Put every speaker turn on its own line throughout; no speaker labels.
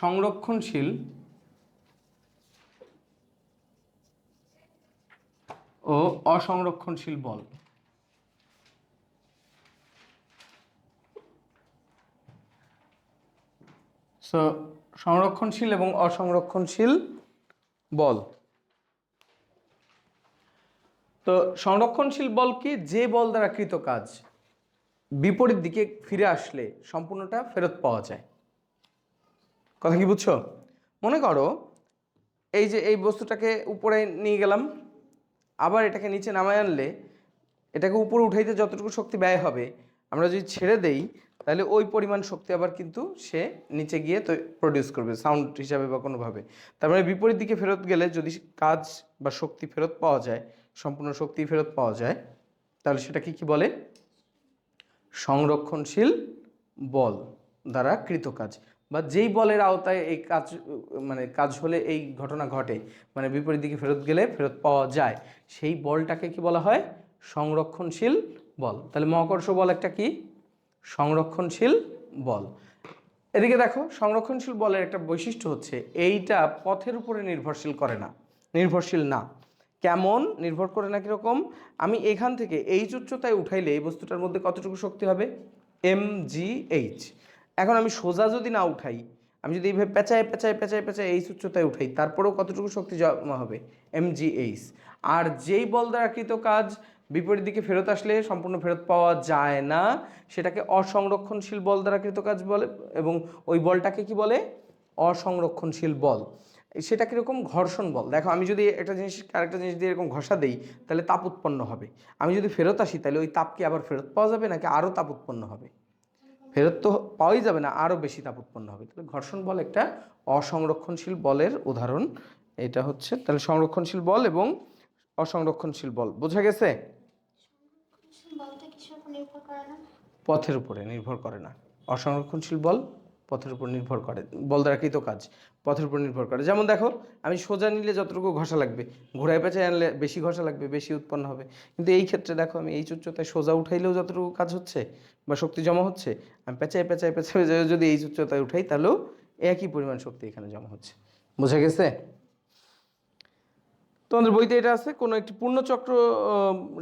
সংরক্ষণশীল ও অসংরক্ষণশীল বল। So সংরক্ষণশীল এবং অসংরক্ষণশীল বল। তো সংরক্ষণশীল বল কি? যে বল দ্বারা কৃত কাজ, বিপরীত দিকে ফিরে আসলে সম্পূর্ণটা ফেরত পাওয়া যায়। কথা কি বুঝছ? মনে করো, এই যে এই বস্তুটাকে উপরে নিয়ে গেলাম, আবার এটাকে নিচে নামায় আনলে, এটাকে উপরে উঠাইতে যতটুকু শক্তি ব্যয় হবে, আমরা যদি ছেড়ে দেই, তাহলে ওই পরিমাণ শক্তি আবার কিন্তু সে নিচে গিয়ে তো প্রডিউস করবে সাউন্ড হিসাবে বা কোনোভাবে। তার মানে বিপরীত দিকে ফেরত গেলে যদি কাজ বা শক্তি ফেরত পাওয়া যায়, সম্পূর্ণ শক্তি ফেরত পাওয়া যায়, তাহলে সেটাকে কি বলে? সংরক্ষণশীল বল দ্বারা কৃত কাজ। বা যেই বলের আওতায় এই কাজ মানে কাজ হলে এই ঘটনা ঘটে মানে বিপরীত দিকে ফেরত গেলে ফেরত পাওয়া যায়, সেই বলটাকে কি বলা হয়? সংরক্ষণশীল বল। তাহলে মহাকর্ষ বল একটা কি? সংরক্ষণশীল বল। এদিকে দেখো, সংরক্ষণশীল বলের একটা বৈশিষ্ট্য হচ্ছে এইটা পথের উপরে নির্ভরশীল করে না, নির্ভরশীল না। কেমন? নির্ভর করে না কীরকম? আমি এখান থেকে এইচ উচ্চতায় উঠাইলে এই বস্তুটার মধ্যে কতটুকু শক্তি হবে? এম জি এইচ এখন আমি সোজা যদি না উঠাই, আমি যদি এইভাবে পেঁচায় পেঁচায় পেঁচায় পেঁচায় এইচ উচ্চতায় উঠাই, তারপরেও কতটুকু শক্তি জমা হবে? এম জি এইচ আর যেই বল দ্বারা কৃত কাজ, বিপরীত দিকে ফেরত আসলে সম্পূর্ণ ফেরত পাওয়া যায় না। সেটাকে অসংরক্ষণশীল বল দ্বারা কৃত কাজ বলে এবং ওই বলটাকে কি বলে? অসংরক্ষণশীল বল। সেটা কীরকম? ঘর্ষণ বল। দেখো, আমি যদি একটা জিনিস, আরেকটা জিনিস দিয়ে এরকম ঘষা দিই, তাহলে তাপ উৎপন্ন হবে। আমি যদি ফেরত আসি, তাহলে ওই তাপ কি আবার ফেরত পাওয়া যাবে নাকি আরও তাপ উৎপন্ন হবে? ফেরত তো পাওয়াই যাবে না আরও বেশি তাপ উৎপন্ন হবে। তাহলে ঘর্ষণ বল একটা অসংরক্ষণশীল বলের উদাহরণ। এটা হচ্ছে তাহলে সংরক্ষণশীল বল এবং অসংরক্ষণশীল বল বোঝা গেছে? পথের উপরে নির্ভর করে না। অসংরক্ষণশীল বল পথের উপর নির্ভর করে বল দ্বারা কৃত কাজ, পথের উপর নির্ভর করে। যেমন দেখো, আমি সোজা নিলে যতটুকু ঘষা লাগবে, ঘোড়ায় পেঁচায় আনলে বেশি ঘষা লাগবে, বেশি উৎপন্ন হবে। কিন্তু এই ক্ষেত্রে দেখো, আমি এই উচ্চতায় সোজা উঠাইলেও যতটুকু কাজ হচ্ছে বা শক্তি জমা হচ্ছে, আমি পেঁচায় পেঁচায় পেঁচায় যদি এই উচ্চতায় উঠাই, তাহলেও একই পরিমাণ শক্তি এখানে জমা হচ্ছে। বোঝা গেছে? তোমাদের বইতে এটা আছে, কোনো একটি পূর্ণচক্র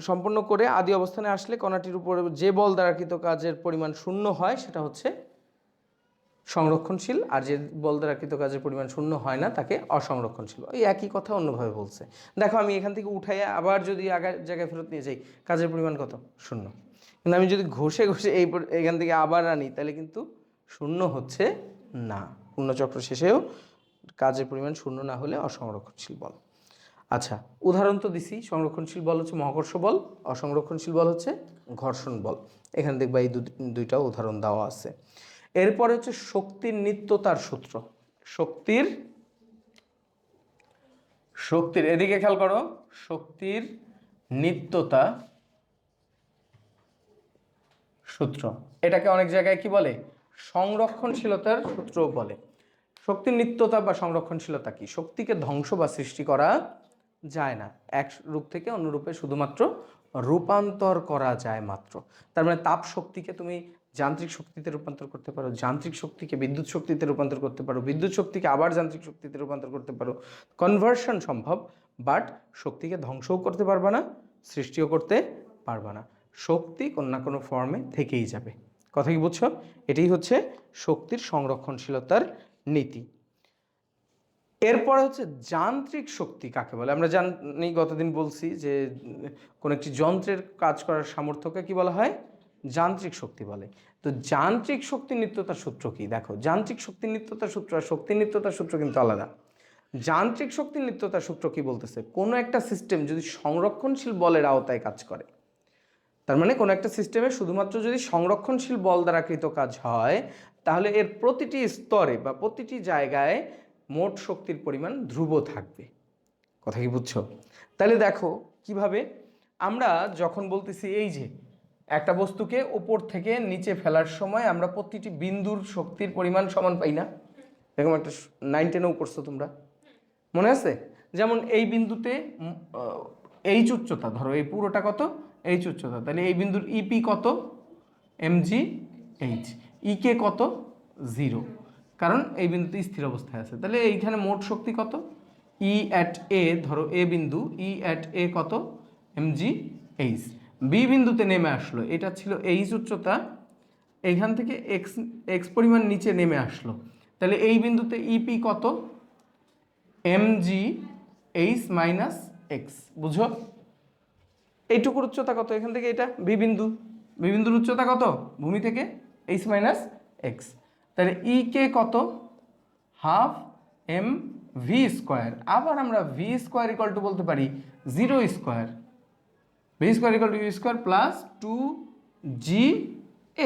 সম্পন্ন করে আদি অবস্থানে আসলে কণাটির উপরে যে বল দ্বারা কৃত কাজের পরিমাণ শূন্য হয়, সেটা হচ্ছে সংরক্ষণশীল আর যে বল দ্বারা কাজের পরিমাণ শূন্য হয় না, তাকে অসংরক্ষণশীল। ওই একই কথা অন্যভাবে বলছে। দেখো, আমি এখান থেকে উঠাইয়া আবার যদি আগের জায়গায় ফেরত নিয়ে যাই, কাজের পরিমাণ কত? শূন্য। কিন্তু আমি যদি ঘষে ঘষে এই এখান থেকে আবার আনি, তাহলে কিন্তু শূন্য হচ্ছে না। পূর্ণচক্র শেষেও কাজের পরিমাণ শূন্য না হলে অসংরক্ষণশীল বল। আচ্ছা উদাহরণ তো দিছি, সংরক্ষণশীল বল হচ্ছে মহাকর্ষ বল, অসংরক্ষণশীল বল হচ্ছে ঘর্ষণ বল। এখানে দেখবা এই দুইটা উদাহরণ দেওয়া আছে। এরপরে হচ্ছে শক্তির নিত্যতার সূত্র। শক্তির শক্তির, এদিকে খেয়াল করো, শক্তির নিত্যতা সূত্র। এটাকে অনেক জায়গায় কি বলে? সংরক্ষণশীলতার সূত্র বলে। শক্তির নিত্যতা বা সংরক্ষণশীলতা কি? শক্তিকে ধ্বংস বা সৃষ্টি করা যায় না। এক রূপ থেকে অন্য রূপে শুধুমাত্র রূপান্তর করা যায় মাত্র। তার মানে তাপ শক্তিকে তুমি যান্ত্রিক শক্তিতে রূপান্তর করতে পারো, যান্ত্রিক শক্তিকে বিদ্যুৎ শক্তিতে রূপান্তর করতে পারো, বিদ্যুৎ শক্তিকে আবার যান্ত্রিক শক্তিতে রূপান্তর করতে পারো। কনভার্সন সম্ভব বাট শক্তিকে ধ্বংসও করতে পারবা না, সৃষ্টিও করতে পারবা না। শক্তি কোনো না কোনো ফর্মে থেকেই যাবে। কথা কি বুঝছ? এটাই হচ্ছে শক্তির সংরক্ষণশীলতার নীতি। এরপরে হচ্ছে যান্ত্রিক শক্তি কাকে বলে? আমরা জানি, গতদিন বলছি যে, কোনো একটি যন্ত্রের কাজ করার সামর্থ্যকে কি বলা হয়? যান্ত্রিক শক্তি বলে। তো যান্ত্রিক শক্তি নিত্যতার সূত্র কি? দেখো, যান্ত্রিক শক্তি নিত্যতার সূত্র আর শক্তি নিত্যতার সূত্র কিন্তু আলাদা। যান্ত্রিক শক্তি নিত্যতার সূত্র কি বলতেছে? কোনো একটা সিস্টেম যদি সংরক্ষণশীল বলের আওতায় কাজ করে, তার মানে কোনো একটা সিস্টেমে শুধুমাত্র যদি সংরক্ষণশীল বল দ্বারা কৃত কাজ হয়, তাহলে এর প্রতিটি স্তরে বা প্রতিটি জায়গায় মোট শক্তির পরিমাণ ধ্রুব থাকবে। কথা কি বুঝছ? তাহলে দেখো, কীভাবে? আমরা যখন বলতেছি, এই যে একটা বস্তুকে ওপর থেকে নিচে ফেলার সময় আমরা প্রতিটি বিন্দুর শক্তির পরিমাণ সমান পাই না। এরকম একটা নাইন টেনেও করছ তোমরা। মনে আছে? যেমন এই বিন্দুতে এইচ উচ্চতা, ধরো এই পুরোটা কত? এইচ উচ্চতা। তাহলে এই বিন্দুর ইপি কত? এমজি এইচ ইকে কত? জিরো কারণ এই বিন্দুতে স্থির অবস্থায় আছে। তাহলে এইখানে মোট শক্তি কত? ই অ্যাট এ ধরো এ বিন্দু ই অ্যাট এ কত? এম জি এইচ বি বিন্দুতে নেমে আসলো। এটা ছিল এইচ উচ্চতা এইখান থেকে এক্স এক্স পরিমাণ নিচে নেমে আসলো। তাহলে এই বিন্দুতে ইপি কত? M G H minus X বুঝো? এইটুকুর উচ্চতা কত? এখান থেকে এটা বি বিন্দু। বি বিন্দুর উচ্চতা কত? ভূমি থেকে এইচ মাইনাস এক্স তাহলে ই কে কত? হাফ এম ভি স্কোয়ার আবার আমরা ভি স্কোয়ার ইকাল টু বলতে পারি zero square V square equal to U square plus two G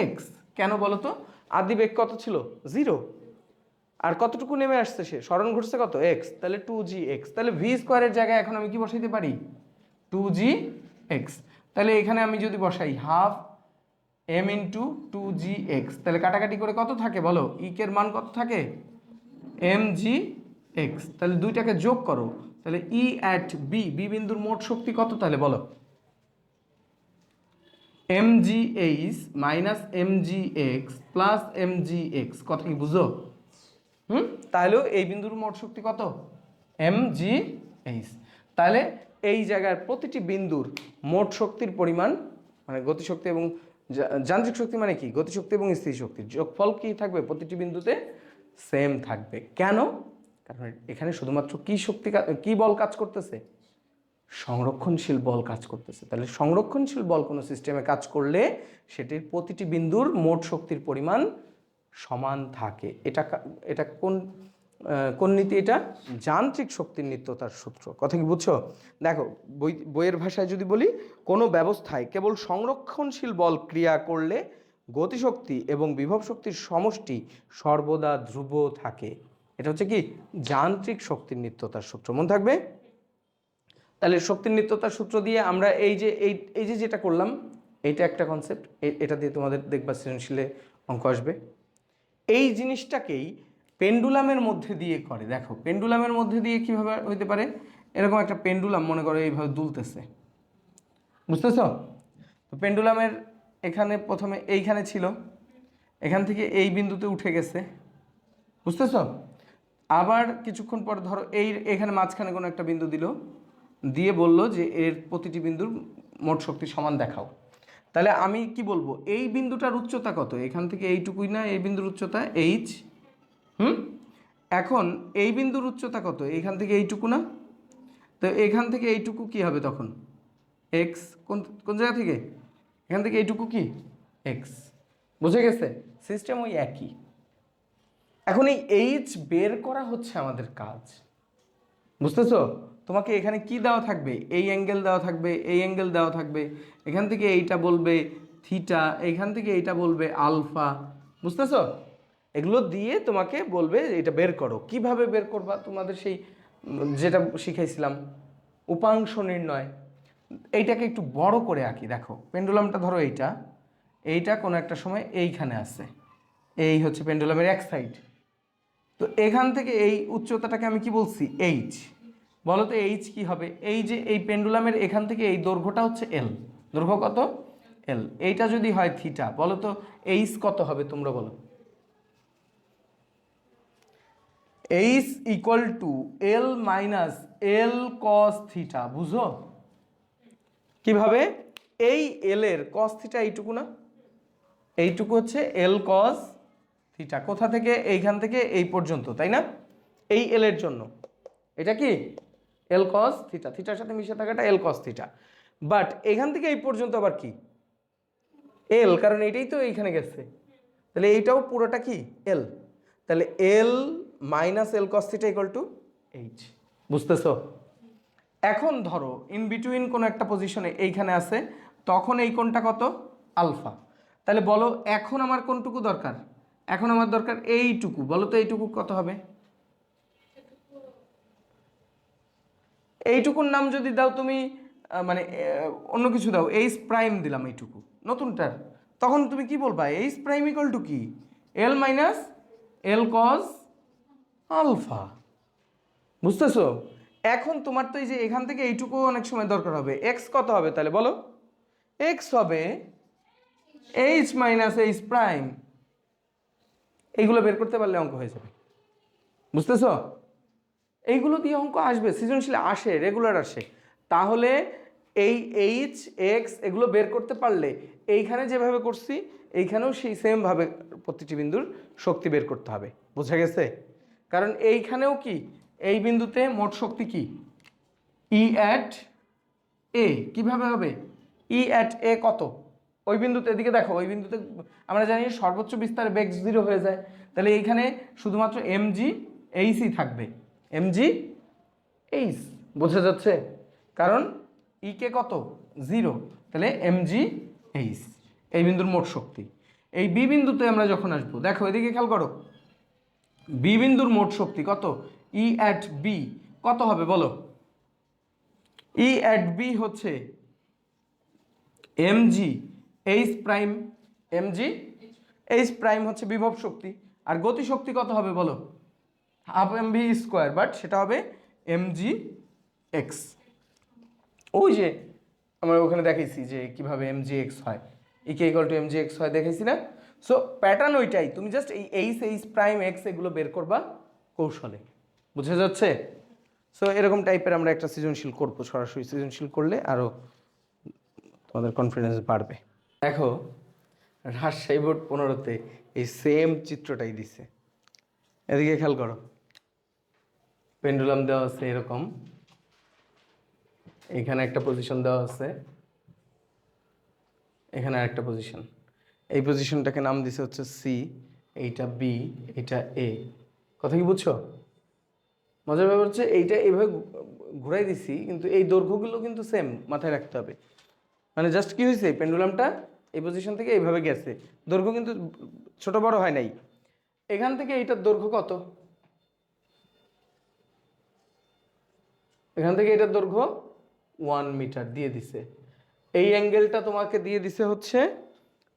X. কেন বলো তো? আদি বেগ কত ছিল? জিরো। আর কতটুকু নেমে আসছে সে? স্মরণ ঘটছে কত? এক্স। তাহলে টু জি এক্স। তাহলে ভি স্কোয়ারের জায়গায় এখন আমি কি বসাইতে পারি? Two G X. তাহলে এখানে আমি যদি বসাই half M into two G X, তাহলে কাটাকাটি করে কত থাকে বলো? ইকের মান কত থাকে? M G X. তাহলে দুইটাকে যোগ করো। তাহলে ই অ্যাট বি বি বিন্দুর মোট শক্তি কত তাহলে বলো? M G H minus M G X plus M G X কথা কি বুঝো? হুম? তাহলেও এই বিন্দুর মোট শক্তি কত? এম জি এইচ তাহলে এই জায়গার প্রতিটি বিন্দুর মোট শক্তির পরিমাণ মানে গতিশক্তি এবং যান্ত্রিক শক্তি মানে কি? গতিশক্তি এবং স্থির শক্তির যোগফল কি থাকবে? প্রতিটি বিন্দুতে সেম থাকবে। কেন? কারণ এখানে শুধুমাত্র কি শক্তি কি বল কাজ করতেছে? সংরক্ষণশীল বল কাজ করতেছে। তাহলে সংরক্ষণশীল বল কোনো সিস্টেমে কাজ করলে সেটির প্রতিটি বিন্দুর মোট শক্তির পরিমাণ সমান থাকে। এটা এটা কোন কোন নীতি এটা? যান্ত্রিক শক্তির নিত্যতার সূত্র। কথা কি বুঝছ? দেখো, বই, বইয়ের ভাষায় যদি বলি, কোনো ব্যবস্থায় কেবল সংরক্ষণশীল বল ক্রিয়া করলে গতিশক্তি এবং বিভব শক্তির সমষ্টি সর্বদা ধ্রুব থাকে। এটা হচ্ছে কি? যান্ত্রিক শক্তির নিত্যতার সূত্র। মনে থাকবে? তাহলে শক্তির নিত্যতার সূত্র দিয়ে আমরা এই যে, এই এই যে যেটা করলাম এটা একটা কনসেপ্ট এটা দিয়ে তোমাদের দেখবা সৃজনশীলে অঙ্ক আসবে। এই জিনিসটাকেই পেন্ডুলামের মধ্যে দিয়ে করে। দেখো, পেন্ডুলামের মধ্যে দিয়ে কীভাবে হইতে পারে? এরকম একটা পেন্ডুলাম, মনে করো, এইভাবে দুলতেছে। বুঝতেছ? তো পেন্ডুলামের এখানে প্রথমে এইখানে ছিল। এখান থেকে এই বিন্দুতে উঠে গেছে। বুঝতেছ? আবার কিছুক্ষণ পর ধরো, এই, এখানে মাঝখানে কোনো একটা বিন্দু দিল। দিয়ে বলল যে এর প্রতিটি বিন্দুর মোট শক্তি সমান দেখাও। তাহলে আমি কি বলব? এই বিন্দুটার উচ্চতা কত? এখান থেকে এইটুকুই না, এই বিন্দুর উচ্চতা এইচ হুম? এখন এই বিন্দুর উচ্চতা কত? এখান থেকে এইটুকু না? তো এখান থেকে এইটুকু কি হবে তখন? এক্স কোন কোন জায়গা থেকে? এখান থেকে এইটুকু কি? এক্স বুঝে গেছে? সিস্টেম ওই একই। এখন এই এইচ বের করা হচ্ছে আমাদের কাজ। বুঝতেছো? তোমাকে এখানে কি দেওয়া থাকবে? এই অ্যাঙ্গেল দেওয়া থাকবে, এই অ্যাঙ্গেল দেওয়া থাকবে। এখান থেকে এইটা বলবে থিটা এখান থেকে এইটা বলবে আলফা বুঝতেছো? এগুলো দিয়ে তোমাকে বলবে এটা বের করো। কীভাবে বের করবা? তোমাদের সেই, যেটা শিখাইছিলাম, উপাংশ নির্ণয়। এইটাকে একটু বড় করে আঁকি, দেখো। পেন্ডুলামটা ধরো এইটা। এইটা কোনো একটা সময় এইখানে আছে। এই হচ্ছে পেন্ডুলামের এক সাইড তো এখান থেকে এই উচ্চতাটাকে আমি কি বলছি? এইচ বলো তো এইচ কি হবে? এই যে এই পেন্ডুলামের এখান থেকে এই দৈর্ঘ্যটা হচ্ছে এল দৈর্ঘ্য কত? এল এইটা যদি হয় থিটা বলো তো এইচ কত হবে তোমরা বলো? H equal to L minus L cos theta বুঝো? কীভাবে? এই এল এর কস থিটা এইটুকু না? এইটুকু হচ্ছে এল কস থিটা কোথা থেকে? এইখান থেকে এই পর্যন্ত, তাই না? এই এল এর জন্য। এটা কি? এল কস থিটা থিটার সাথে মিশে থাকাটা এল কস থিটা বাট এখান থেকে এই পর্যন্ত আবার কি? এল কারণ এইটাই তো এইখানে গেছে। তাহলে এইটাও পুরোটা কি? এল তাহলে L minus L cos theta equal to H বুঝতেছো? এখন ধরো ইন বিটুইন কোনো একটা পজিশনে এইখানে আছে, তখন এই কোণটা কত? আলফা তাহলে বলো, এখন আমার কোনটুকু দরকার? এখন আমার দরকার এইটুকু। বলো তো এইটুকু কত হবে? এইটুকুর নাম যদি দাও তুমি মানে অন্য কিছু দাও, এইচ প্রাইম দিলাম এইটুকু, নতুনটার। তখন তুমি কি বলবা? এইচ প্রাইম ইকুয়াল টু কি? L minus L cos alpha বুঝতেছো? এখন তোমার তো এই যে এখান থেকে এইটুকু অনেক সময় দরকার হবে। এক্স কত হবে তাহলে বলো? এক্স হবে এইচ মাইনাস এইচ প্রাইম এইগুলো বের করতে পারলে অঙ্ক হয়ে যাবে। বুঝতেছো? এইগুলো দিয়ে অঙ্ক আসবে, সৃজনশীল আসে রেগুলার আসে। তাহলে এই এইচ এক্স এগুলো বের করতে পারলে এইখানে যেভাবে করছি, এইখানেও সেই সেমভাবে প্রতিটি বিন্দুর শক্তি বের করতে হবে। বোঝা গেছে? কারণ এইখানেও কি? এই বিন্দুতে মোট শক্তি কি? ই অ্যাট এ কীভাবে হবে? ই অ্যাট এ কত? ওই বিন্দুতে, এদিকে দেখো, ওই বিন্দুতে আমরা জানি সর্বোচ্চ বিস্তার বেগ জিরো হয়ে যায়। তাহলে এইখানে শুধুমাত্র এম জি এইচই থাকবে। এম জি এইচ বোঝা যাচ্ছে। কারণ ই কে কত? জিরো তাহলে এম জি এইচ এই বিন্দুর মোট শক্তি। এই বি বিন্দুতে আমরা যখন আসব, দেখো এদিকে খেয়াল করো। বি বিন্দুর মোট শক্তি কত? ই অ্যাট বি কত হবে বলো? ই অ্যাট বি হচ্ছে M G H prime M G H prime হচ্ছে বিভব শক্তি। আর গতি শক্তি কত হবে বলো? Half M V square but সেটা হবে এম জি এক্স ওই যে আমরা ওখানে দেখাইছি যে কীভাবে এম জি এক্স হয়। ইকে equal to M G X হয় দেখাইছি না? সো প্যাটার্ন ওইটাই। তুমি জাস্ট এই এইচ এইচ প্রাইম এক্স এগুলো বের করবা কৌশলে। বুঝা যাচ্ছে? সো এরকম টাইপের আমরা একটা সৃজনশীল করব। সরাসরি সৃজনশীল করলে আরও তোমাদের কনফিডেন্স বাড়বে। দেখো, রাজশাহী বোর্ড পনেরোতে এই সেম চিত্রটাই দিছে। এদিকে খেয়াল করো। পেন্ডুলাম দেওয়া আছে এরকম। এখানে একটা পজিশন দেওয়া আছে। এখানে আরেকটা পজিশন এই পজিশনটাকে নাম দিছে হচ্ছে সি এইটা বি এইটা এ কথা কি বুঝছ? মজার ব্যাপার হচ্ছে এইটা এইভাবে ঘুরাই দিছি, কিন্তু এই দৈর্ঘ্যগুলো কিন্তু সেম মাথায় রাখতে হবে। মানে জাস্ট কি হয়েছে পেন্ডুলামটা এই পজিশন থেকে এইভাবে গেছে। দৈর্ঘ্য কিন্তু ছোট বড় হয় নাই। এখান থেকে এইটার দৈর্ঘ্য কত? এখান থেকে এটার দৈর্ঘ্য ওয়ান মিটার দিয়ে দিছে। এই অ্যাঙ্গেলটা তোমাকে দিয়ে দিছে হচ্ছে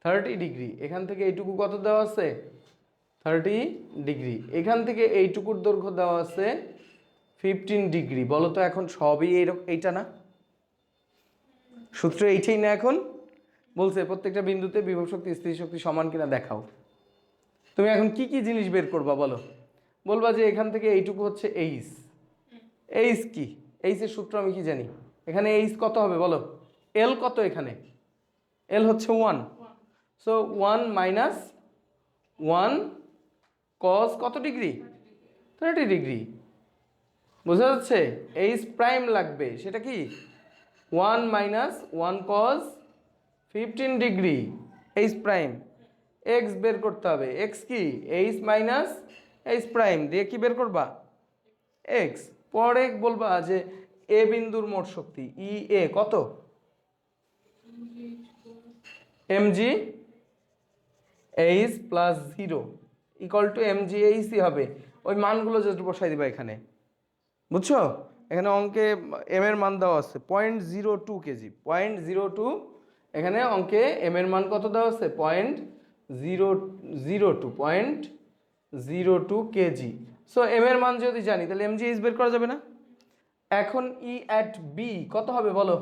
থার্টি ডিগ্রি এখান থেকে এইটুকু কত দেওয়া আছে? থার্টি ডিগ্রি এখান থেকে এইটুকুর দৈর্ঘ্য দেওয়া আছে ফিফটিন ডিগ্রি বলো তো এখন সবই এইরকম এইটা না? সূত্র এইটাই না এখন? বলছে প্রত্যেকটা বিন্দুতে বিভব শক্তি, স্থির শক্তি সমান কিনা দেখাও। তুমি এখন কি কি জিনিস বের করবা বলো? বলবা যে এখান থেকে এইটুকু হচ্ছে এইস এইস কি? এইসের সূত্র আমি কি জানি? এখানে এইচ কত হবে বলো? এল কত এখানে? এল হচ্ছে one so one minus one cos কত ডিগ্রি থার্টি ডিগ্রি বোঝা যাচ্ছে? এইচ প্রাইম লাগবে। সেটা কি? One minus one cos fifteen degree H prime X বের করতে হবে। এক্স কি? এইচ মাইনাস এইচ প্রাইম দিয়ে কি বের করবা? এক্স পরে বলবা যে এ বিন্দুর মোট শক্তি, ই, এ, কত? M G H plus zero equal to M G এইচই হবে। ওই মানগুলো জাস্ট বসাই দিবা এখানে। বুঝছ? এখানে অঙ্কে এম এর মান দেওয়া আছে point zero two KG point zero two এখানে অঙ্কে এম এর মান কত দেওয়া আছে? Point zero zero two point zero two KG so M এর মান যদি জানি, তাহলে এম জি এইচ বের করা যাবে না? এখন ই অ্যাট বি কত হবে বলো?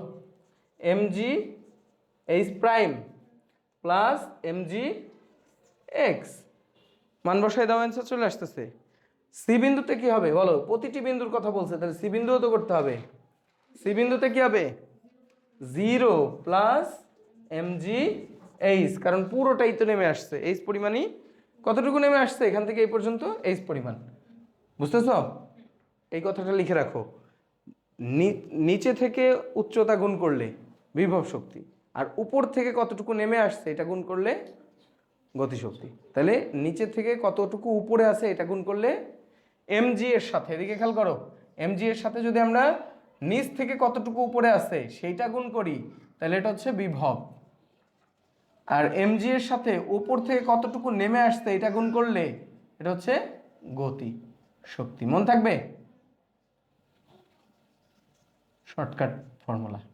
M G H prime plus M G X মান বসায় দাও অ্যান্সার চলে আসতেছে। সি বিন্দুতে কি হবে? বলো, প্রতিটি বিন্দুর কথা বলছে, তাহলে সি বিন্দুও তো করতে হবে। সি বিন্দুতে কি হবে? Zero plus M G H কারণ পুরোটাই তো নেমে আসছে। এইচ পরিমাণই কতটুকু নেমে আসছে? এখান থেকে এই পর্যন্ত এইচ পরিমাণ। বুঝতেছ? এই কথাটা লিখে রাখো। নিচে থেকে উচ্চতা গুণ করলে বিভব শক্তি, আর উপর থেকে কতটুকু নেমে আসছে এটা গুণ করলে গতিশক্তি। তাহলে নিচে থেকে কতটুকু উপরে আছে এটা গুণ করলে এমজি এর সাথে, এদিকে খেয়াল করো এমজি এর সাথে যদি আমরা নিচ থেকে কতটুকু উপরে আছে সেইটা গুণ করি, তাহলে এটা হচ্ছে বিভব। আর এমজি এর সাথে উপর থেকে কতটুকু নেমে আসছে এটা গুণ করলে এটা হচ্ছে গতি। শক্তি মন থাকবে? Shortcut formula